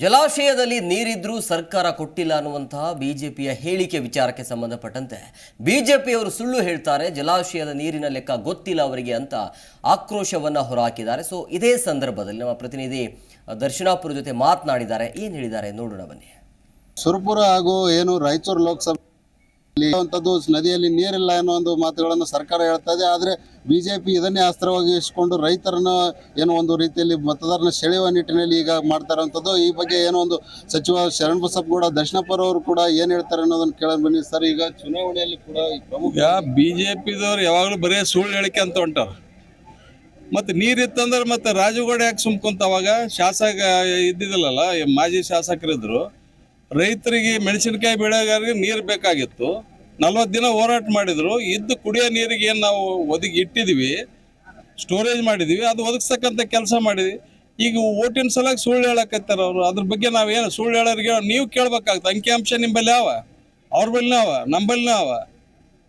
ಜಲಾಶಯದಲ್ಲಿ ನೀರಿದ್ರೂ ಸರ್ಕಾರ ಕೊಟ್ಟಿಲ್ಲ ಅನ್ನುವಂತಹ ಬಿಜೆಪಿಯ ಹೇಳಿಕೆ ವಿಚಾರಕ್ಕೆ ಸಂಬಂಧಪಟ್ಟಂತೆ ಬಿಜೆಪಿಯವರು ಸುಳ್ಳು ಹೇಳ್ತಾರೆ, ಜಲಾಶಯದ ನೀರಿನ ಲೆಕ್ಕ ಗೊತ್ತಿಲ್ಲ ಅವರಿಗೆ ಅಂತ ಆಕ್ರೋಶವನ್ನ ಹೊರಹಾಕಿದ್ದಾರೆ. ಸೊ ಇದೇ ಸಂದರ್ಭದಲ್ಲಿ ನಮ್ಮ ಪ್ರತಿನಿಧಿ ದರ್ಶನಾಪುರ ಜೊತೆ ಮಾತನಾಡಿದ್ದಾರೆ. ಏನು ಹೇಳಿದ್ದಾರೆ ನೋಡೋಣ ಬನ್ನಿ. ಸುರಪುರ ಹಾಗೂ ಏನು ರಾಯಚೂರು ಲೋಕಸಭೆ ನದಿಯಲ್ಲಿ ನೀರಿಲ್ಲ ಅನ್ನೋ ಒಂದು ಮಾತುಗಳನ್ನು ಸರ್ಕಾರ ಹೇಳ್ತಾ ಇದೆ. ಆದರೆ ಬಿಜೆಪಿ ಇದನ್ನೇ ಅಸ್ತ್ರವಾಗಿ ಇಸ್ಕೊಂಡು ರೈತರನ್ನ ಏನೋ ಒಂದು ರೀತಿಯಲ್ಲಿ ಮತದಾರನ ಸೆಳೆಯುವ ನಿಟ್ಟಿನಲ್ಲಿ ಈಗ ಮಾಡ್ತಾ ಇರುವಂಥದ್ದು ಈ ಬಗ್ಗೆ ಏನೋ ಒಂದು ಸಚಿವ ಶರಣ್ ಕೂಡ ದರ್ಶನಪುರ ಅವರು ಕೂಡ ಏನ್ ಹೇಳ್ತಾರೆ ಅನ್ನೋದನ್ನ ಕೇಳೋಣ ಬನ್ನಿ ಸರ್. ಈಗ ಚುನಾವಣೆಯಲ್ಲಿ ಕೂಡ ಪ್ರಮುಖ ಬಿಜೆಪಿದವರು ಯಾವಾಗಲೂ ಬರೀ ಸುಳ್ಳು ಹೇಳಿಕೆ ಅಂತ ಹೊಂಟಾರ. ಮತ್ತು ನೀರಿತ್ತಂದ್ರೆ ಮತ್ತೆ ರಾಜುಗೌಡ ಯಾಕೆ ಸುಮ್ಕೊಂತ ಅವಾಗ? ಶಾಸಕ ಇದ್ದಿದ್ದಿಲ್ಲಲ್ಲ ಈ ಮಾಜಿ ಶಾಸಕರಿದ್ರು. ರೈತರಿಗೆ ಮೆಣಸಿನಕಾಯಿ ಬೆಳೆಗಾರರಿಗೆ ನೀರು ಬೇಕಾಗಿತ್ತು. ನಲ್ವತ್ತು ದಿನ ಹೋರಾಟ ಮಾಡಿದ್ರು. ಇದ್ದು ಕುಡಿಯೋ ನೀರಿಗೆ ಏನು ನಾವು ಒದಗಿ ಇಟ್ಟಿದ್ವಿ ಸ್ಟೋರೇಜ್ ಮಾಡಿದ್ದೀವಿ ಅದು ಒದಗಿಸ್ತಕ್ಕಂಥ ಕೆಲಸ ಮಾಡಿದ್ವಿ. ಈಗ ಓಟಿನ ಸಲಾಗಿ ಸುಳ್ಳು ಹೇಳಕತ್ತಾರ ಅವರು. ಅದ್ರ ಬಗ್ಗೆ ನಾವೇನು ಸುಳ್ಳು ಹೇಳೋರಿಗೆ ನೀವು ಕೇಳ್ಬೇಕಾಗ್ತದೆ. ಅಂಕಿಅಂಶ ನಿಂಬಲ್ಲಿ ಯಾವ ಅವ್ರ ಬಲ್ಲಿ ಅವ ನಂಬಲ್ಲಿ ಅವ.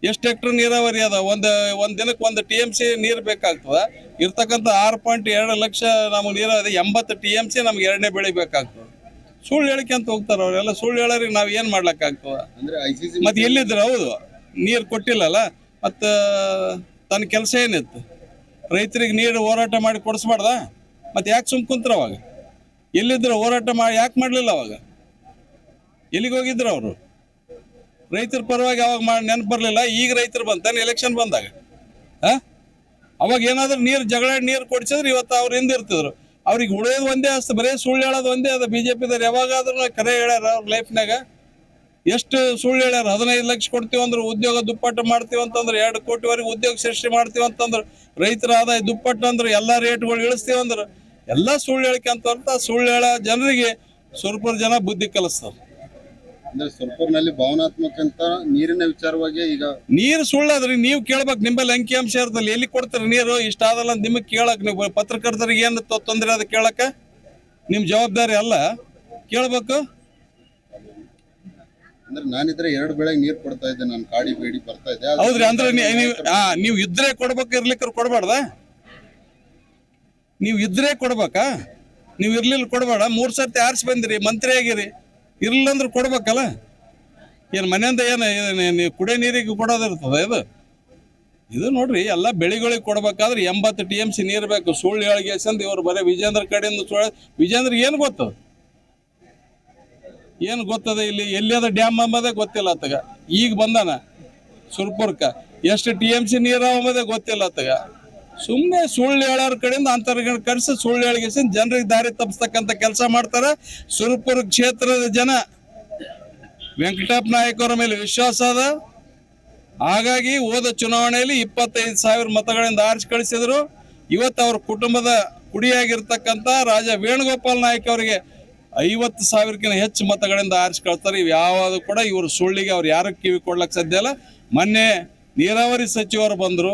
ಎಷ್ಟು ಹೆಕ್ಟರ್ ನೀರಾವರಿ ಅದ? ಒಂದು ಒಂದು ದಿನಕ್ಕೆ ಒಂದು ಟಿ ಎಂ ಸಿ ನೀರು ಬೇಕಾಗ್ತದೆ. ಇರ್ತಕ್ಕಂಥ ಆರು ಪಾಯಿಂಟ್ ಎರಡು ಲಕ್ಷ ನಮಗೆ ನೀರಾವರಿ, ಎಂಬತ್ತು ಟಿ ಎಂ ಸಿ ನಮ್ಗೆ ಎರಡನೇ ಬೆಳೆ ಬೇಕಾಗ್ತದೆ. ಸುಳ್ಳು ಹೇಳ್ಕೊಂತ ಅಂತ ಹೋಗ್ತಾರೆ ಅವರೆಲ್ಲ ಸುಳ್ಳು ಹೇಳೋರಿಗೆ ನಾವು ಏನು ಮಾಡ್ಲಕ್ ಅಂದ್ರೆ ಮತ್ ಸಿ ಸಿ ಮತ್ತೆ ಎಲ್ಲಿದ್ರು ಹೌದು ನೀರು ಕೊಟ್ಟಿಲ್ಲಲ್ಲ ಮತ್ತು ತನ್ನ ಕೆಲಸ ಏನಿತ್ತು? ರೈತರಿಗೆ ನೀರು ಹೋರಾಟ ಮಾಡಿ ಕೊಡಿಸ್ಬಾರ್ದ? ಮತ್ತೆ ಯಾಕೆ ಸುಮ್ ಕುಂತ್ರ ಅವಾಗ? ಎಲ್ಲಿದ್ರು ಹೋರಾಟ ಮಾಡಿ ಯಾಕೆ ಮಾಡಲಿಲ್ಲ ಅವಾಗ? ಎಲ್ಲಿಗೆ ಹೋಗಿದ್ರು ಅವರು? ರೈತರ ಪರವಾಗಿ ಅವಾಗ ಮಾಡಿ ನೆನಪು ಬರಲಿಲ್ಲ ಈಗ ರೈತರು ಬಂತಾನೆ ಎಲೆಕ್ಷನ್ ಬಂದಾಗ. ಹಾಂ? ಅವಾಗ ಏನಾದ್ರೂ ನೀರು ಜಗಳ ನೀರು ಕೊಡಿಸಿದ್ರೆ ಇವತ್ತು ಅವ್ರು ಹಿಂದಿರ್ತಿದ್ರು. ಅವ್ರಿಗೆ ಉಳಿಯೋದು ಒಂದೇ ಅಸ್ತ ಬರೀ ಸುಳ್ಳು ಹೇಳೋದು ಒಂದೇ ಅದ. ಪಿದವ್ರು ಯಾವಾಗಾದ್ರೂ ಕರೆ ಹೇಳ್ಯಾರ ಅವ್ರ ಲೈಫ್ನಾಗ ಎಷ್ಟು ಸುಳ್ಳು ಹೇಳ್ಯಾರ? ಹದಿನೈದು ಲಕ್ಷ ಕೊಡ್ತೀವಿ ಅಂದ್ರೆ ಉದ್ಯೋಗ ದುಪ್ಪಟ್ಟು ಮಾಡ್ತೀವಿ ಅಂತಂದ್ರೆ ಎರಡು ಕೋಟಿವರೆಗೆ ಉದ್ಯೋಗ ಸೃಷ್ಟಿ ಮಾಡ್ತೀವಿ ಅಂತಂದ್ರೆ ರೈತರ ಆದಾಯ ದುಪ್ಪಟ್ಟು ಅಂದ್ರೆ ಎಲ್ಲ ರೇಟ್ಗಳು ಇಳಿಸ್ತೀವಿ ಅಂದ್ರೆ. ಎಲ್ಲ ಸುಳ್ಳು ಹೇಳಿಕೆ ಅಂತ ಸುಳ್ಳು ಹೇಳೋ ಜನರಿಗೆ ಸ್ವಲ್ಪ ಜನ ಬುದ್ಧಿ ಕಲಿಸ್ತಾರೆ ಅಂದ್ರೆ ಸುರಪುರ್ನಲ್ಲಿ ಭಾವನಾತ್ಮಕ ಅಂತ ನೀರಿನ ವಿಚಾರವಾಗಿ ಈಗ ನೀರು ಸುಳ್ಳಾದ್ರಿ ನೀವು ಕೇಳ್ಬೇಕು ನಿಮ್ಮಲ್ಲಿ ಅಂಕಿಅಂಶ ಇರ್ತಲ್ಲ ಎಲ್ಲಿ ಕೊಡ್ತೀರಿ ನೀರು? ಇಷ್ಟ ಆದಲ್ಲ ಅಂತ ನಿಮಗೆ ಕೇಳಕ್ ನೀವು ಪತ್ರಕರ್ತರಿಗೆ ಏನು ತೊಂದರೆ ಅದ ಕೇಳಕ್ಕೆ? ನಿಮ್ಮ ಜವಾಬ್ದಾರಿ ಅಲ್ಲ. ಕೇಳ್ಬೇಕು. ಅಂದ್ರೆ ನಾನಿದ್ರೆ ಎರಡು ಬೆಳೆ ನೀರು ಕೊಡ್ತಾ ಇದ್ದೆ. ನಾನು ಕಾಡಿ ಬೇಡಿ ಬರ್ತಾ ಇದ್ದೆ. ಹೌದ್ರಿ ಅಂದ್ರೆ ನೀವು ನೀವು ಇದ್ರೆ ಕೊಡ್ಬೇಕು ಇರ್ಲಿಕ್ಕೆ ಕೊಡ್ಬಾರ್ದ ನೀವು ಇದ್ರೆ ಕೊಡ್ಬೇಕಾ? ನೀವು ಇರ್ಲಿಲ್ಲ ಕೊಡ್ಬೇಡ. ಮೂರ್ ಸರ್ತಿ ಆರಿಸಿ ಬಂದಿರಿ ಮಂತ್ರಿ ಆಗಿರಿ. ಇರ್ಲಿಲ್ಲ ಅಂದ್ರೆ ಕೊಡ್ಬೇಕಲ್ಲ? ಏನು ಮನೆಯಿಂದ ಏನು ಕುಡಿಯೋ ನೀರಿಗೆ ಕೊಡೋದಿರ್ತದೆ ಇದು? ಇದು ನೋಡ್ರಿ, ಎಲ್ಲ ಬೆಳೆಗಳಿಗೆ ಕೊಡ್ಬೇಕಾದ್ರೆ ಎಂಬತ್ತು ಟಿ ಎಂ ಸಿ ನೀರು ಬೇಕು. ಸುಳ್ಳು ಹೇಳಿಗೆ ಸಂದು ಇವ್ರು ಬರೀ ವಿಜೇಂದ್ರ ಕಡೆಯಿಂದ ಸುಳ್ಳು ವಿಜೇಂದ್ರ ಏನು ಗೊತ್ತದ ಏನು ಗೊತ್ತದ ಇಲ್ಲಿ? ಎಲ್ಲಿಯದ ಡ್ಯಾಮ್ ಅಂಬದೇ ಗೊತ್ತಿಲ್ಲ ಆತಗ. ಈಗ ಬಂದಾನ ಸುರ್ಪುರ್ಕ. ಎಷ್ಟು ಟಿ ಎಂ ಸಿ ನೀರು ಅಂಬದೇ ಗೊತ್ತಿಲ್ಲ ಆತಗ. ಸುಮ್ಮನೆ ಸುಳ್ಳು ಹೇಳೋರ ಕಡೆಯಿಂದ ಅಂತರ್ಗಣ ಕರೆಸಿ ಸುಳ್ಳು ಹೇಳಿಗೆಸಿ ಜನರಿಗೆ ದಾರಿ ತಪ್ಪಿಸ್ತಕ್ಕಂಥ ಕೆಲಸ ಮಾಡ್ತಾರೆ. ಸುರಪುರ ಕ್ಷೇತ್ರದ ಜನ ವೆಂಕಟಪ್ಪ ನಾಯಕರ ಮೇಲೆ ವಿಶ್ವಾಸ ಅದ. ಹಾಗಾಗಿ ಹೋದ ಚುನಾವಣೆಯಲ್ಲಿ ಇಪ್ಪತ್ತೈದು ಸಾವಿರ ಮತಗಳಿಂದ ಆರಿಸಿ ಕಳಿಸಿದ್ರು. ಇವತ್ತು ಅವ್ರ ಕುಟುಂಬದ ಕುಡಿಯಾಗಿರ್ತಕ್ಕಂಥ ರಾಜ ವೇಣುಗೋಪಾಲ್ ನಾಯಕ್ ಅವರಿಗೆ ಐವತ್ತು ಸಾವಿರಕ್ಕಿಂತ ಹೆಚ್ಚು ಮತಗಳಿಂದ ಆರಿಸಿ ಕಳ್ತಾರೆ ಇವು ಯಾವುದು ಕೂಡ ಇವರು ಸುಳ್ಳಿಗೆ ಅವ್ರು ಯಾರು ಕಿವಿ ಕೊಡ್ಲಕ್ಕೆ ಸಾಧ್ಯ ಇಲ್ಲ. ಮೊನ್ನೆ ನೀರಾವರಿ ಸಚಿವರು ಬಂದರು.